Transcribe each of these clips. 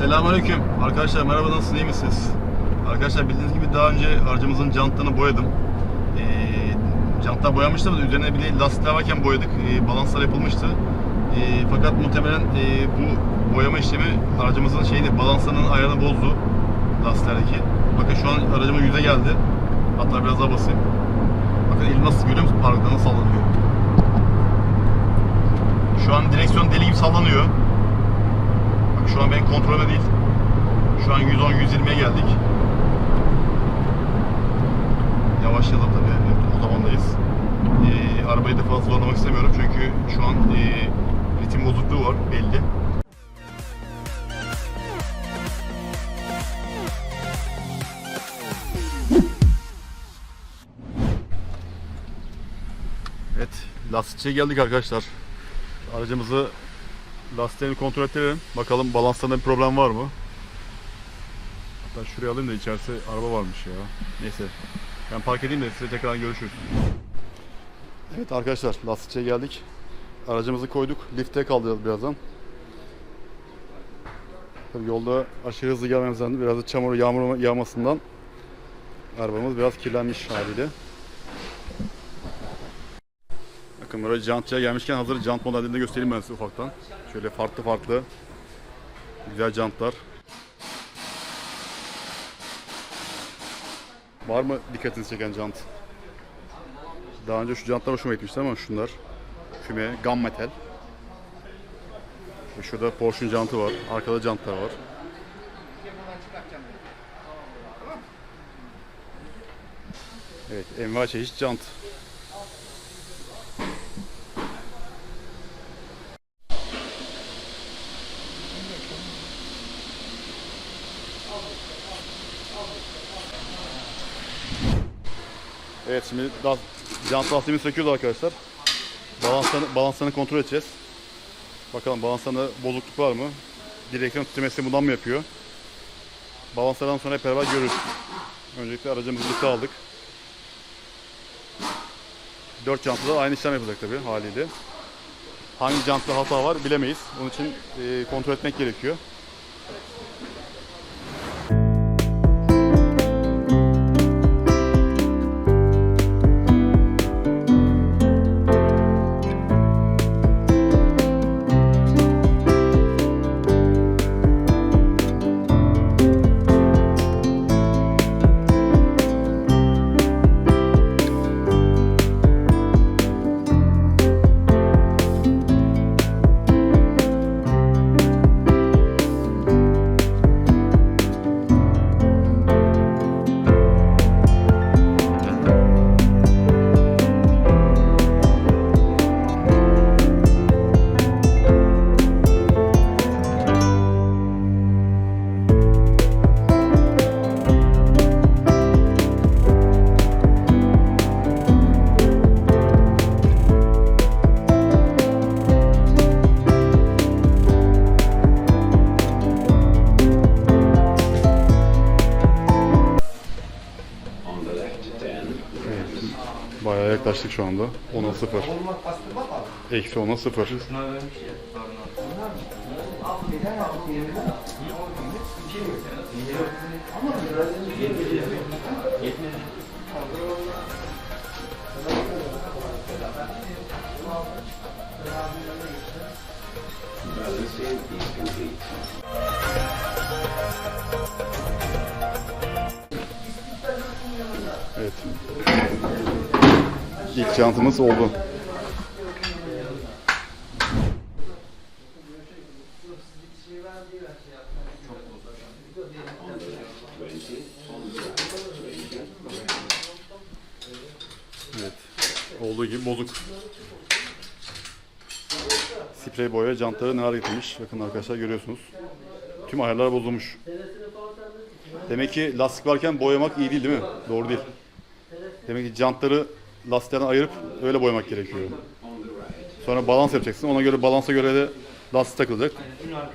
Selamünaleyküm. Arkadaşlar merhaba nasılsınız iyi misiniz? Arkadaşlar bildiğiniz gibi daha önce aracımızın jantlarını boyadım. Ee, jantlar boyanmıştı ama üzerine bir de lastikler varken boyadık. Ee, balanslar yapılmıştı. Ee, fakat muhtemelen e, bu boyama işlemi aracımızın şeyini balanslarının ayarını bozdu. Lastiklerdeki. Bakın şu an aracımın yüze geldi. Hatta biraz daha basayım. Bakın elim nasıl görüyor musun? Nasıl sallanıyor. Şu an direksiyon deli gibi sallanıyor. Şu an benim kontrolüme değil. Şu an 110-120'ye geldik. Yavaşlayalım tabii. Evet, otobandayız. Ee, arabayı da fazla zorlamak istemiyorum çünkü şu an e, ritim bozukluğu var belli. Evet, lastikçiye geldik arkadaşlar. Aracımızı Lastiklerini kontrol edelim. Bakalım balanslarında bir problem var mı? Hatta şuraya alayım da içerisi araba varmış ya. Neyse. Ben park edeyim de size tekrar görüşürüz. Evet arkadaşlar lastikçiye geldik. Aracımızı koyduk. Lifte kaldıracağız birazdan. Tabii yolda aşırı hızlı gelmemizden biraz da çamur yağmur yağmasından arabamız biraz kirlenmiş haliyle. Bakın böyle jantçıya gelmişken hazır jant modellerini de göstereyim ben size ufaktan. Şöyle farklı farklı güzel jantlar. Var mı dikkatinizi çeken jant? Daha önce şu jantlar hoşuma gitmişti ama şunlar. Füme, gam metal. Ve şurada Porsche'un jantı var. Arkada jantlar var. Evet, envai çeşit jant. Evet şimdi da, jant lastiğimizi söküyoruz arkadaşlar. Balanslarını, balanslarını kontrol edeceğiz. Bakalım balanslarında bozukluk var mı? Direksiyon titremesi bundan mı yapıyor? Balanslardan sonra hep beraber görürüz. Öncelikle aracımızı liste aldık. Dört jantta da aynı işlem yapılacak tabii haliyle. Hangi jantta hata var bilemeyiz. Onun için e, kontrol etmek gerekiyor. Yaklaştık şu anda. 10'a 0. Eksi 10'a 0. Evet. İlk jantımız oldu. Evet. Olduğu gibi bozuk. Sprey boya jantları neler getirmiş. Bakın arkadaşlar görüyorsunuz. Tüm ayarlar bozulmuş. Demek ki lastik varken boyamak iyi değil değil mi? Doğru değil. Demek ki jantları lastiklerden ayırıp öyle boyamak gerekiyor. Sonra balans yapacaksın. Ona göre balansa göre de lastik takılacak.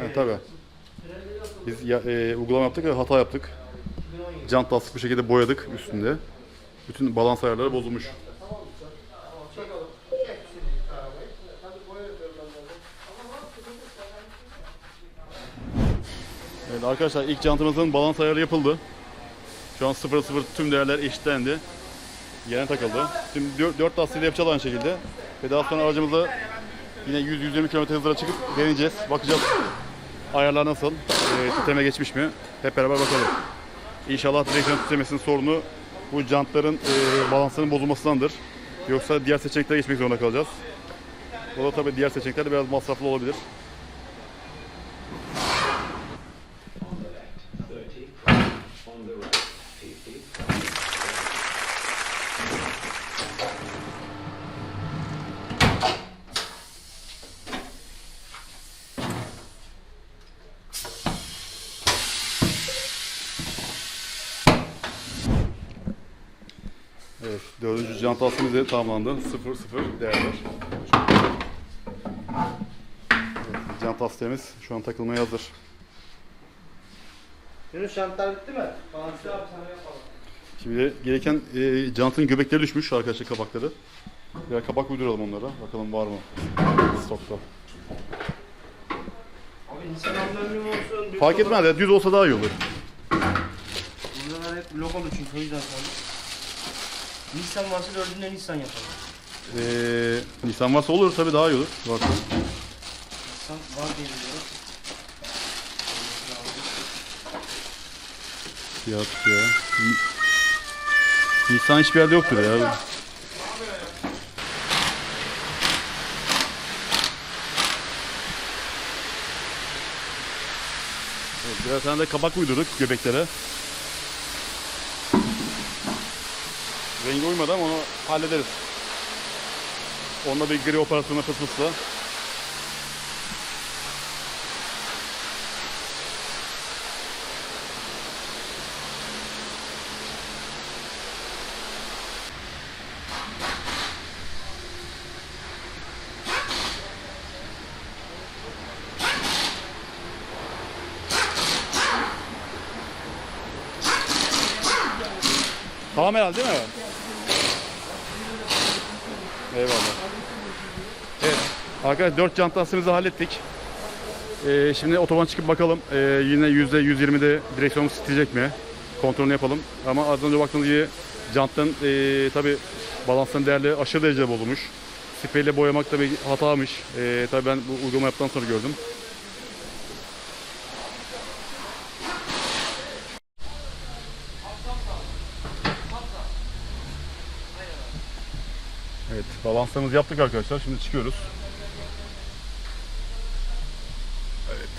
Evet, tabii. Biz ya, e, uygulama yaptık ve hata yaptık. Jant lastik bu şekilde boyadık üstünde. Bütün balans ayarları bozulmuş. Evet arkadaşlar ilk jantımızın balans ayarı yapıldı. Şu an 0-0 tüm değerler eşitlendi. Yerine takıldı. Şimdi 4, 4 lastiği yapacağız aynı şekilde. Ve daha sonra aracımızı yine 100-120 km hızlara çıkıp deneyeceğiz. Bakacağız ayarlar nasıl, e, titreme geçmiş mi? Hep beraber bakalım. İnşallah direksiyon titremesinin sorunu bu jantların e, balansının bozulmasındandır. Yoksa diğer seçeneklere geçmek zorunda kalacağız. O da tabii diğer seçenekler de biraz masraflı olabilir. Dördüncü jant lastiğimiz de tamamlandı. 0-0 değerler. Evet, jant lastiğimiz şu an takılmaya hazır. Yunus şantlar bitti mi? Abi sana yapalım. Şimdi gereken e, jantın göbekleri düşmüş arkadaşlar kapakları. Biraz kapak uyduralım onlara. Bakalım var mı stokta. Abi insan anlamıyor olsun. Fark olur. etmez ya düz olsa daha iyi olur. Bunlar hep logolu çünkü o yüzden sonra. Nissan varsa dördünden Nissan yapalım. Ee, Nisan varsa olur tabii daha iyi olur. Varsa. Nissan var diye biliyorum. Fiyat ya. Ni- Nisan hiçbir yerde yoktur ya. Birer tane de kapak uydurduk göbeklere. Rengi uymadı ama onu hallederiz. Onda bir gri operasyonu kısmısı da. Tamam herhalde değil mi? Eyvallah. Evet. Arkadaşlar 4 jant lastiğimizi hallettik. Ee, şimdi otoban çıkıp bakalım. Ee, yine %120'de direksiyonumuz titreyecek mi? Kontrolünü yapalım. Ama az önce baktığınız gibi jantların ee, tabi balansların değerleri aşırı derecede bozulmuş. Spreyle boyamak tabi hatamış. Ee, tabi ben bu uygulama yaptıktan sonra gördüm. Evet, balanslarımızı yaptık arkadaşlar. Şimdi çıkıyoruz. Evet.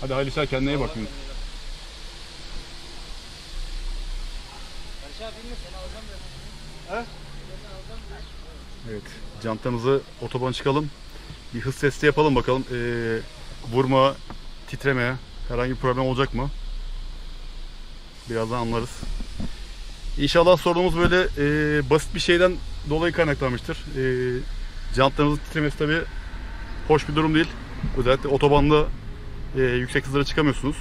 Hadi hayırlı işler kendine iyi bakın. Evet, jantlarımızı otoban çıkalım. Bir hız testi yapalım bakalım. Ee, vurma, titreme, herhangi bir problem olacak mı? Birazdan anlarız. İnşallah sorunumuz böyle e, basit bir şeyden dolayı kaynaklanmıştır. E, jantlarımızın titremesi tabi hoş bir durum değil. Özellikle otobanda e, yüksek hızlara çıkamıyorsunuz.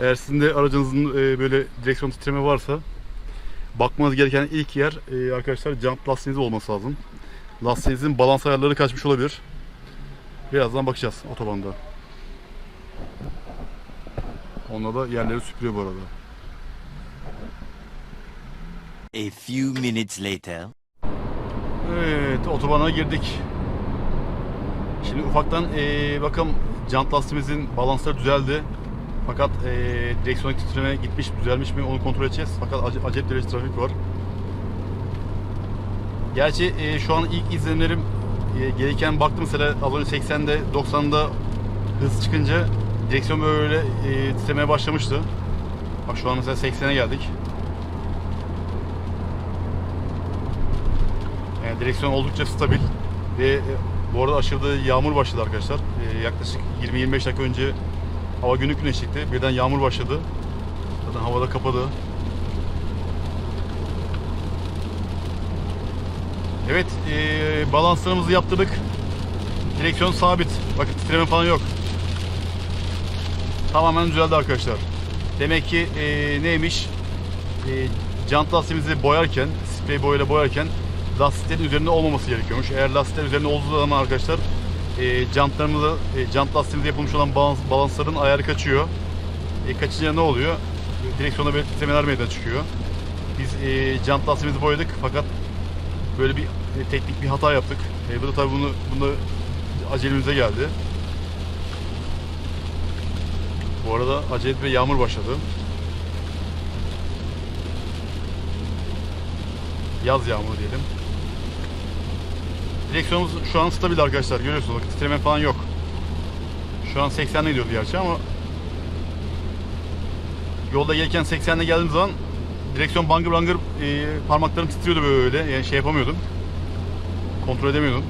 Eğer sizin de aracınızın e, böyle direksiyon titreme varsa bakmanız gereken ilk yer e, arkadaşlar jant lastiğiniz olması lazım. Lastiğinizin balans ayarları kaçmış olabilir. Birazdan bakacağız otobanda. Onunla da yerleri süpürüyor bu arada. A few minutes later. Evet, otobana girdik. Şimdi ufaktan eee bakalım jant lastiğimizin balansları düzeldi. Fakat eee direksiyon titreme gitmiş, düzelmiş mi onu kontrol edeceğiz. Fakat ace- acayip derece trafik var. Gerçi eee, şu an ilk izlenimlerim eee, gereken baktım mesela az önce 80'de 90'da hız çıkınca direksiyon böyle eee, titremeye başlamıştı. Bak şu an mesela 80'e geldik. Yani direksiyon oldukça stabil ve e, bu arada aşırı yağmur başladı arkadaşlar. E, yaklaşık 20-25 dakika önce hava günlük güneşlikti. Birden yağmur başladı. Zaten havada kapadı. Evet, e, balanslarımızı yaptırdık. Direksiyon sabit. Bakın titreme falan yok. Tamamen düzeldi arkadaşlar. Demek ki e, neymiş? E, jant lastiğimizi boyarken, sprey boyayla boyarken lastiklerin üzerinde olmaması gerekiyormuş. Eğer lastikler üzerinde olduğu zaman arkadaşlar e, jantlarımızda, e, jant lastiğimizde yapılmış olan balans, balansların ayarı kaçıyor. E, kaçınca ne oluyor? E, Direksiyonda böyle titremeler meydana çıkıyor. Biz e, jant lastiğimizi boyadık fakat böyle bir e, teknik bir hata yaptık. E, bu da tabii bunu, bunu acelemize geldi. Bu arada acele ve yağmur başladı. Yaz yağmuru diyelim. Direksiyonumuz şu an stabil arkadaşlar. Görüyorsunuz bakın titreme falan yok. Şu an 80'le gidiyordu gerçi ama yolda gelirken 80'le geldiğim zaman direksiyon bangır bangır e, parmaklarım titriyordu böyle. Yani şey yapamıyordum. Kontrol edemiyordum.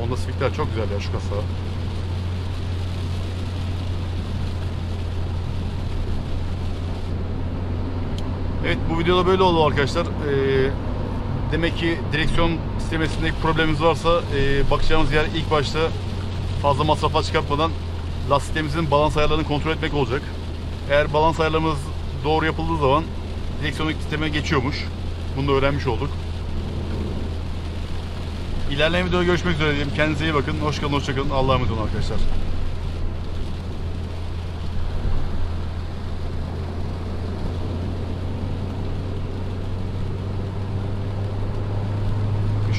Honda Civic'ler çok güzel ya şu kasa. Evet bu videoda böyle oldu arkadaşlar. Ee, demek ki direksiyon sistemesindeki problemimiz varsa e, bakacağımız yer ilk başta fazla masraflar çıkartmadan lastiklerimizin balans ayarlarını kontrol etmek olacak. Eğer balans ayarlarımız doğru yapıldığı zaman direksiyonluk sisteme geçiyormuş. Bunu da öğrenmiş olduk. İlerleyen videoda görüşmek üzere diyelim. Kendinize iyi bakın. Hoş kalın, hoşça kalın. Allah'a emanet olun arkadaşlar.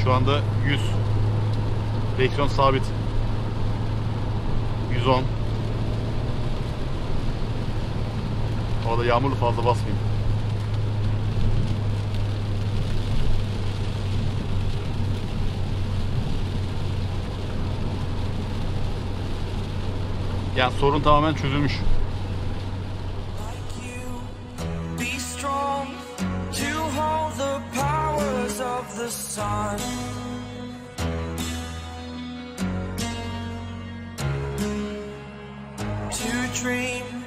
Şu anda 100. Direksiyon sabit. 110. Orada yağmurlu fazla basmayayım. Yani sorun tamamen çözülmüş. the sun. To dream